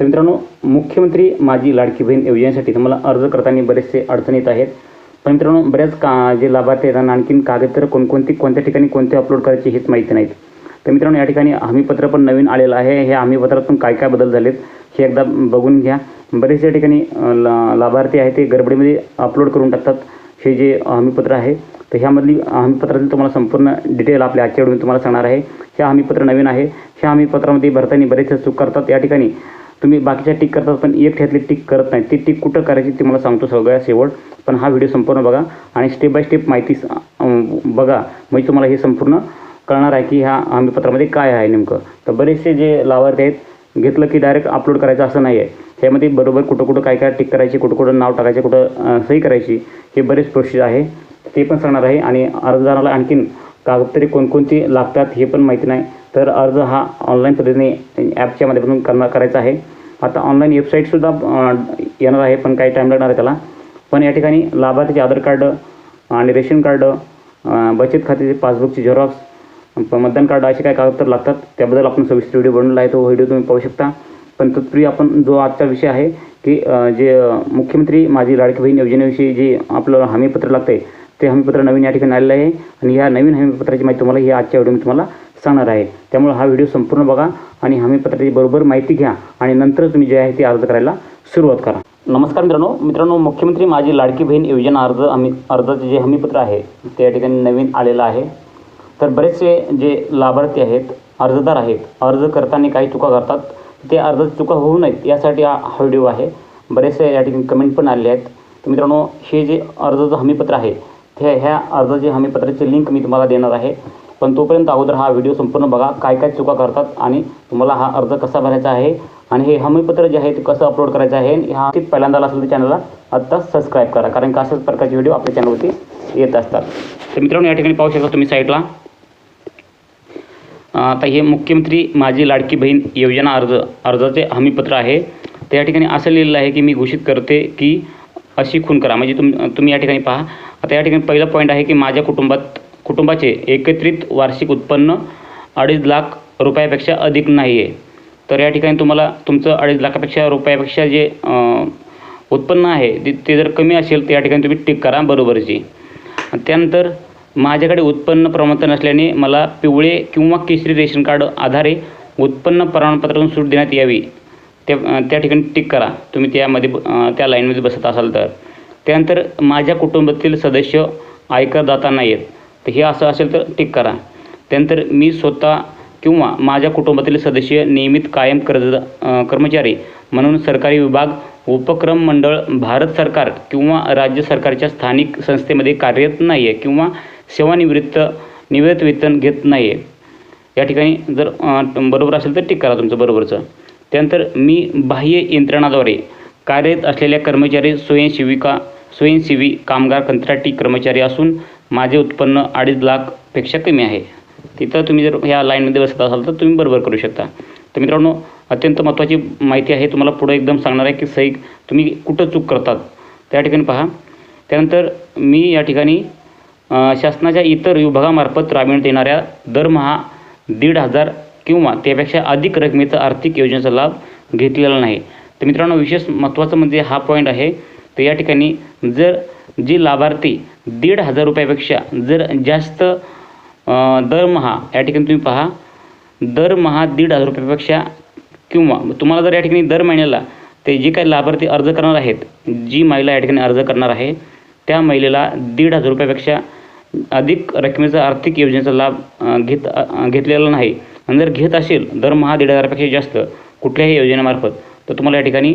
तर मित्रांनो मुख्यमंत्री माझी लाडकी बहीण योजनेसाठी तुम्हाला अर्ज करताना बरेचसे अडचणी येत आहेत. पण मित्रांनो बऱ्याच का जे लाभार्थी आहेत त्यांना आणखीन कागदपत्र कोणकोणती कोणत्या ठिकाणी कोणते अपलोड करायचे हेच माहिती नाहीत. तर मित्रांनो या ठिकाणी हमीपत्र पण नवीन आलेलं आहे. हे हमीपत्रातून काय काय बदल झालेत हे एकदा बघून घ्या. बरेचशा ठिकाणी ला लाभार्थी आहे ते गडबडीमध्ये अपलोड करून टाकतात. हे जे हमीपत्र आहे तर ह्यामधली हमीपत्रातील तुम्हाला संपूर्ण डिटेल आपल्या आजच्या व्हिडिओ तुम्हाला सांगणार आहे. हे हमीपत्र नवीन आहे. ह्या हमीपत्रामध्ये भरताना बरेचसे चूक करतात. या ठिकाणी तुम्ही बाकीच्या टिक करतात पण एक ह्यातली टिक करत नाही. ती टिक कुठं करायची ते मला सांगतो सगळ्या शेवट. पण हा व्हिडिओ संपूर्ण बघा आणि स्टेप बाय स्टेप माहिती बघा. म्हणजे तुम्हाला हे संपूर्ण कळणार आहे की ह्या हमीपत्रामध्ये काय आहे नेमकं. तर बरेचसे जे लाभार्थी आहेत घेतलं की डायरेक्ट अपलोड करायचं असं नाही आहे ह्यामध्ये बरोबर कुठं कुठं काय काय टिक करायची कुठं कुठं नाव टाकायचे कुठं सही करायची हे बरेच प्रोसेस आहे. ते पण सांगणार आहे आणि अर्जदाराला आणखीन कागदपत्रे कोणकोणती लागतात हे पण माहिती नाही. तर अर्ज हा ऑनलाईन पद्धतीने ॲपच्या माध्यमातून करणार करायचा आहे. आता ऑनलाईन वेबसाईटसुद्धा येणार आहे पण काही टाईम लागणार आहे त्याला. पण या ठिकाणी लाभार्थीचे आधार कार्ड आणि रेशन कार्ड बचत खात्याचे पासबुकचे झेरॉक्स प- मतदान कार्ड असे काय कागदपत्र लागतात. त्याबद्दल आपण सविस्तर व्हिडिओ बनवला आहे तो व्हिडिओ तुम्ही पाहू शकता. पण तत्पूर्वी आपण जो आजचा विषय आहे की जे मुख्यमंत्री माझी लाडकी बहीण योजनेविषयी जे आपलं हमीपत्र लागतं आहे ते हमीपत्र नवीन या ठिकाणी आलेलं आहे. आणि ह्या नवीन हमीपत्राची माहिती तुम्हाला ही आजच्या व्हिडिओ तुम्हाला सांगणार आहे. त्यामुळे हा व्हिडिओ संपूर्ण बघा आणि हमीपत्राची बरोबर माहिती घ्या आणि नंतर तुम्ही जे आहे ते अर्ज करायला सुरुवात करा. नमस्कार मित्रांनो. मित्रांनो मुख्यमंत्री माझी लाडकी बहीण योजना अर्ज हमी अर्जाचे जे हमीपत्र आहे ते या ठिकाणी नवीन आलेलं आहे. तर बरेचसे जे लाभार्थी आहेत अर्जदार आहेत अर्ज करताना काही चुका करतात. ते अर्ज चुका होऊ नयेत यासाठी हा हा व्हिडिओ आहे. बरेचसे या ठिकाणी कमेंट पण आले आहेत. तर मित्रांनो हे जे अर्जाचं हमीपत्र आहे ते ह्या अर्जाचे हमीपत्राची लिंक मी तुम्हाला देणार आहे. पण तोपर्यंत अगोदर हा व्हिडिओ संपूर्ण बघा काय काय चुका करतात आणि तुम्हाला हा अर्ज कसा भरायचा आहे आणि हे हमीपत्र जे आहे ते कसं अपलोड करायचं आहे हा ते पहिल्यांदा असेल तर चॅनलला आत्ता सबस्क्राईब करा. कारण का अशाच प्रकारचे व्हिडिओ आपल्या चॅनलवरती येत असतात. तर मित्रांनो या ठिकाणी पाहू शकता तुम्ही साईटला आता हे मुख्यमंत्री माझी लाडकी बहीण योजना अर्ज अर्जाचे हमीपत्र आहे. तर या ठिकाणी असं लिहिलेलं आहे की मी घोषित करते की अशी खून करा. म्हणजे तुम तुम्ही या ठिकाणी पहा. आता या ठिकाणी पहिला पॉईंट आहे की माझ्या कुटुंबात कुटुंबाचे एकत्रित वार्षिक उत्पन्न अडीच लाख रुपयापेक्षा अधिक नाही आहे तर या ठिकाणी तुम्हाला तुमचं अडीच लाखापेक्षा रुपयापेक्षा जे उत्पन्न आहे ते ते जर कमी असेल तर या ठिकाणी तुम्ही टिक करा बरोबरची. त्यानंतर माझ्याकडे उत्पन्न प्रमाणपत्र नसल्याने मला पिवळे किंवा केसरी रेशन कार्ड आधारे उत्पन्न प्रमाणपत्रातून सूट देण्यात यावी. त्या त्या ठिकाणी टिक करा. तुम्ही त्यामध्ये ब- त्या लाईनमध्ये बसत असाल तर. त्यानंतर माझ्या कुटुंबातील सदस्य आयकरदाता नाही आहेत तर हे असं असेल तर टिक करा. त्यानंतर मी स्वतः किंवा माझ्या कुटुंबातील सदस्य नियमित कायम कर्ज कर्मचारी म्हणून सरकारी विभाग उपक्रम मंडळ भारत सरकार किंवा राज्य सरकारच्या स्थानिक संस्थेमध्ये कार्यरत नाही आहे किंवा सेवानिवृत्त निवृत्त वेतन घेत नाही आहे या ठिकाणी जर बरोबर असेल तर टिक करा तुमचं बरोबरचं. त्यानंतर मी बाह्य यंत्रणाद्वारे कार्यरत असलेल्या कर्मचारी स्वयंसेविका स्वयंसेवी कामगार कंत्राटी कर्मचारी असून माझे उत्पन्न अडीच लाखपेक्षा कमी आहे. तिथं तुम्ही जर ह्या लाईनमध्ये बसत असाल तर तुम्ही बरोबर करू शकता. तर मित्रांनो अत्यंत महत्त्वाची माहिती आहे तुम्हाला पुढं एकदम सांगणार आहे की सही तुम्ही कुठं चूक करतात. त्या ठिकाणी पहा. त्यानंतर मी या ठिकाणी शासनाच्या इतर विभागामार्फत राबविण्यात येणाऱ्या दरमहा दीड हजार किंवा त्यापेक्षा अधिक रकमेचा आर्थिक योजनेचा लाभ घेतलेला नाही. तर मित्रांनो विशेष महत्त्वाचं म्हणजे हा पॉईंट आहे. तर या ठिकाणी जर जी लाभार्थी दीड हजार रुपयापेक्षा जर जास्त दरमहा या ठिकाणी तुम्ही पहा दरमहा दीड हजार रुपयापेक्षा किंवा तुम्हाला जर या ठिकाणी दर महिन्याला ते जे काही लाभार्थी अर्ज करणार आहेत जी महिला या ठिकाणी अर्ज करणार आहे त्या महिलेला दीड हजार रुपयापेक्षा अधिक रकमेचा आर्थिक योजनेचा लाभ घेत घेतलेला नाही. आणि जर घेत असेल दरमहा दीड हजारापेक्षा जास्त कुठल्याही योजनेमार्फत तर तुम्हाला या ठिकाणी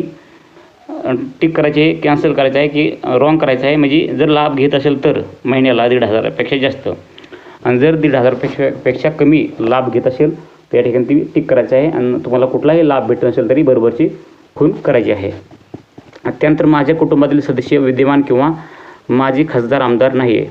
टिक करायचे आहे कॅन्सल करायचं आहे की रॉंग करायचं आहे म्हणजे जर लाभ घेत असेल तर महिन्याला दीड हजारापेक्षा जास्त. आणि जर दीड हजारपेक्षा पेक्षा कमी लाभ घेत असेल तर या ठिकाणी ती टिक करायचं आहे आणि तुम्हाला कुठलाही लाभ भेटत नसेल तरी बरोबरची खून करायची आहे. त्यानंतर माझ्या कुटुंबातील सदस्य विद्यमान किंवा माझी खासदार आमदार नाही आहे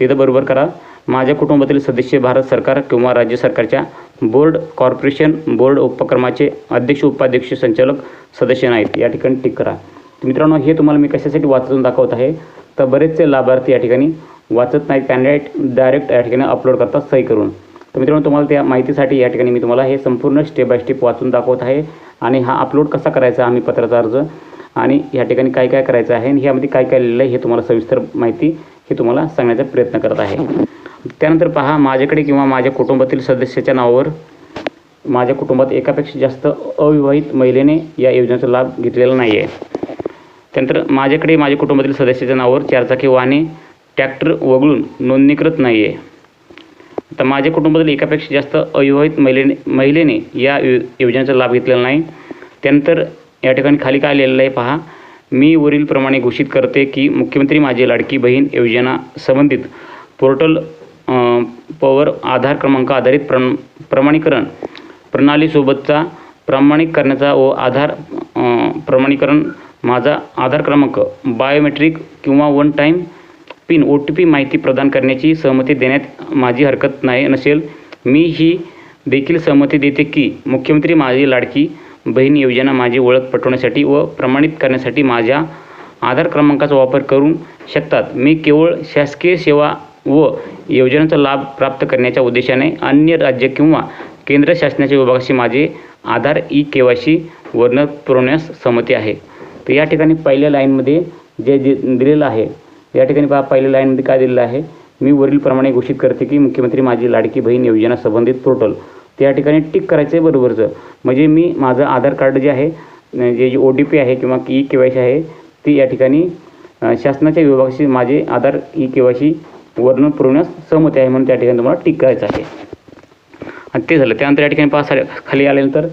तिथं बरोबर करा. माझ्या कुटुंबातील सदस्य भारत सरकार किंवा राज्य सरकारच्या बोर्ड कॉर्पोरेशन बोर्ड उपक्रमाचे अध्यक्ष उपाध्यक्ष संचालक सदस्य नाहीत. या ठिकाणी टिक करा. तर मित्रांनो हे तुम्हाला मी कशासाठी वाचून दाखवत आहे? तर बरेचसे लाभार्थी या ठिकाणी वाचत नाहीत. कॅन्डिडेट डायरेक्ट या ठिकाणी अपलोड करतात सही करून. तर मित्रांनो तुम्हाला त्या माहितीसाठी या ठिकाणी मी तुम्हाला हे संपूर्ण स्टेप बाय स्टेप वाचून दाखवत आहे आणि हा अपलोड कसा करायचा आम्ही पत्राचा अर्ज आणि या ठिकाणी काय काय करायचं आहे आणि ह्यामध्ये काय काय लिहिलं आहे हे तुम्हाला सविस्तर माहिती हे तुम्हाला सांगण्याचा प्रयत्न करत आहे. त्यानंतर पहा माझ्याकडे किंवा माझ्या कुटुंबातील सदस्याच्या नावावर माझ्या कुटुंबात एकापेक्षा जास्त अविवाहित महिलेने या योजनेचा लाभ घेतलेला नाही आहे त्यानंतर माझ्याकडे माझ्या कुटुंबातील सदस्याच्या नावावर चारचाकी वाहने ट्रॅक्टर वगळून नोंदणीकृत नाही आहे तर माझ्या कुटुंबातील एकापेक्षा जास्त अविवाहित महिलेने महिलेने या योजनेचा लाभ घेतलेला नाही. त्यानंतर या ठिकाणी खाली काय लिहिलेलं आहे पहा मी वरीलप्रमाणे घोषित करते की मुख्यमंत्री माझी लाडकी बहीण योजना संबंधित पोर्टल पवर आधार क्रमांक आधारित प्रम प्रमाणीकरण प्रणालीसोबतचा प्रामाणिक करण्याचा व आधार प्रमाणीकरण माझा आधार क्रमांक बायोमेट्रिक किंवा one time PIN O T P माहिती प्रदान करण्याची सहमती देण्यात माझी हरकत नाही नसेल. मी ही देखील सहमती देते की मुख्यमंत्री माझी लाडकी बहीण योजना माझी ओळख पटवण्यासाठी व प्रमाणित करण्यासाठी माझ्या आधार क्रमांकाचा वापर करू शकतात. मी केवळ शासकीय सेवा व योजनेचा लाभ प्राप्त करण्याच्या उद्देशाने अन्य राज्य किंवा केंद्र शासनाच्या विभागाशी माझे Aadhaar E K Y C वर्ण पुरवण्यास सहमती आहे. तर या ठिकाणी पहिल्या लाईनमध्ये जे दि दिलेलं आहे या ठिकाणी पहा पहिल्या लाईनमध्ये काय दिलेलं आहे? मी वरीलप्रमाणे घोषित करते की मुख्यमंत्री माझी लाडकी बहीण योजना संबंधित पोर्टल. तर या ठिकाणी टिक करायचं आहे बरोबरचं म्हणजे मी माझं आधार कार्ड जे आहे जे जे ओ टी पी आहे किंवा ई के वाय सी आहे ती या ठिकाणी शासनाच्या विभागाशी माझे Aadhaar E K Y C वर्णन पुरवण्यास सहमती आहे म्हणून त्या ठिकाणी तुम्हाला टिक करायचं आहे. आणि ते झालं. त्यानंतर या ठिकाणी पास खाली आल्यानंतर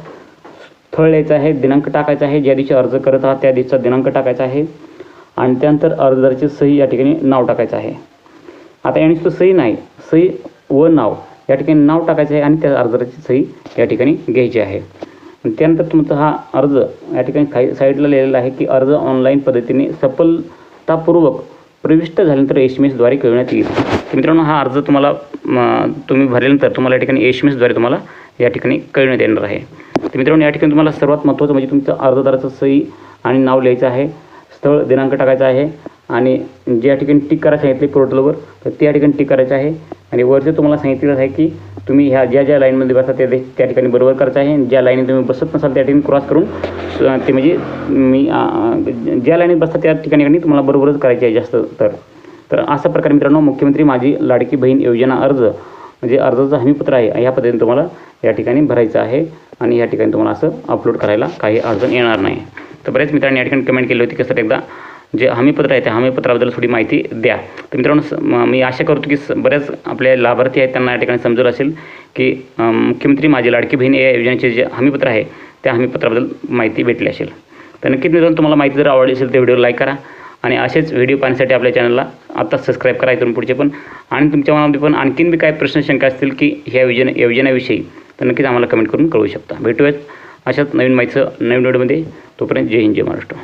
स्थळ यायचं आहे दिनांक टाकायचा आहे. ज्या दिवशी अर्ज करत आहात त्या दिवसाचा दिनांक टाकायचा आहे. आणि त्यानंतर अर्जदाराची सही या ठिकाणी नाव टाकायचं आहे. आता या नुसतं सही नाही. सही व नाव. या ठिकाणी नाव टाकायचं आहे आणि त्या अर्जदाराची सही या ठिकाणी घ्यायची आहे. त्यानंतर तुमचा हा अर्ज या ठिकाणी खाई साईडला लिहिलेला आहे की अर्ज ऑनलाईन पद्धतीने सफलतापूर्वक प्रविष्ट झाल्यानंतर एस एम एसद्वारे कळवण्यात येईल. तर मित्रांनो हा अर्ज तुम्हाला तुम्ही भरल्यानंतर तुम्हाला या ठिकाणी एस एम एसद्वारे तुम्हाला या ठिकाणी कळवण्यात येणार आहे. तर मित्रांनो या ठिकाणी तुम्हाला सर्वात महत्त्वाचं म्हणजे तुमचं अर्जदाराचं सही आणि नाव लिहायचं आहे. स्थळ दिनांक टाकायचा आहे. आणि ज्या ठिकाणी टिक करायला सांगितले पोर्टलवर तर त्या ठिकाणी टिक करायचं आहे. आणि वरती तुम्हाला सांगितलेलं आहे की तुम्ही ह्या ज्या ज्या लाईनमध्ये बसा त्या त्या ठिकाणी बरोबर करायचं आहे. ज्या लाईनी तुम्ही बसत नसाल त्या ठिकाणी क्रॉस करून ते म्हणजे मी ज्या लाईनीत बसता त्या ठिकाणी तुम्हाला बरोबरच करायची आहे जास्त तर. तर अशा प्रकारे मित्रांनो मुख्यमंत्री माझी लाडकी बहीण योजना अर्ज म्हणजे अर्जाचं हमीपत्र आहे ह्या पद्धतीने तुम्हाला या ठिकाणी भरायचं आहे. आणि या ठिकाणी तुम्हाला असं अपलोड करायला काही अडचण येणार नाही. तर बरेच मित्रांनी या ठिकाणी कमेंट केली होती की सर एकदा जे हमीपत्र आहे त्या हमीपत्राबद्दल थोडी माहिती द्या. तर मित्रांनो मी आशा करतो की स- बऱ्याच आपले लाभार्थी आहेत त्यांना या ठिकाणी समजलं असेल की मुख्यमंत्री माझी लाडकी बहीण या योजनेचे जे हमीपत्र आहे त्या हमीपत्राबद्दल माहिती भेटली असेल. तर नक्कीच मित्रांनो तुम्हाला माहिती जर आवडली असेल तर व्हिडिओ लाईक करा आणि असेच व्हिडिओ पाहण्यासाठी आपल्या चॅनलला आत्ताच सबस्क्राईब करा इथून पुढचे पण. आणि तुमच्या मनामध्ये पण आणखीन बी काय प्रश्न शंका असतील की ह्या योजने योजनेविषयी तर नक्कीच आम्हाला कमेंट करून कळवू शकता. भेटूयात अशाच नवीन माहितीचं नवीन व्हिडिओमध्ये. तोपर्यंत जय हिंद जय महाराष्ट्र.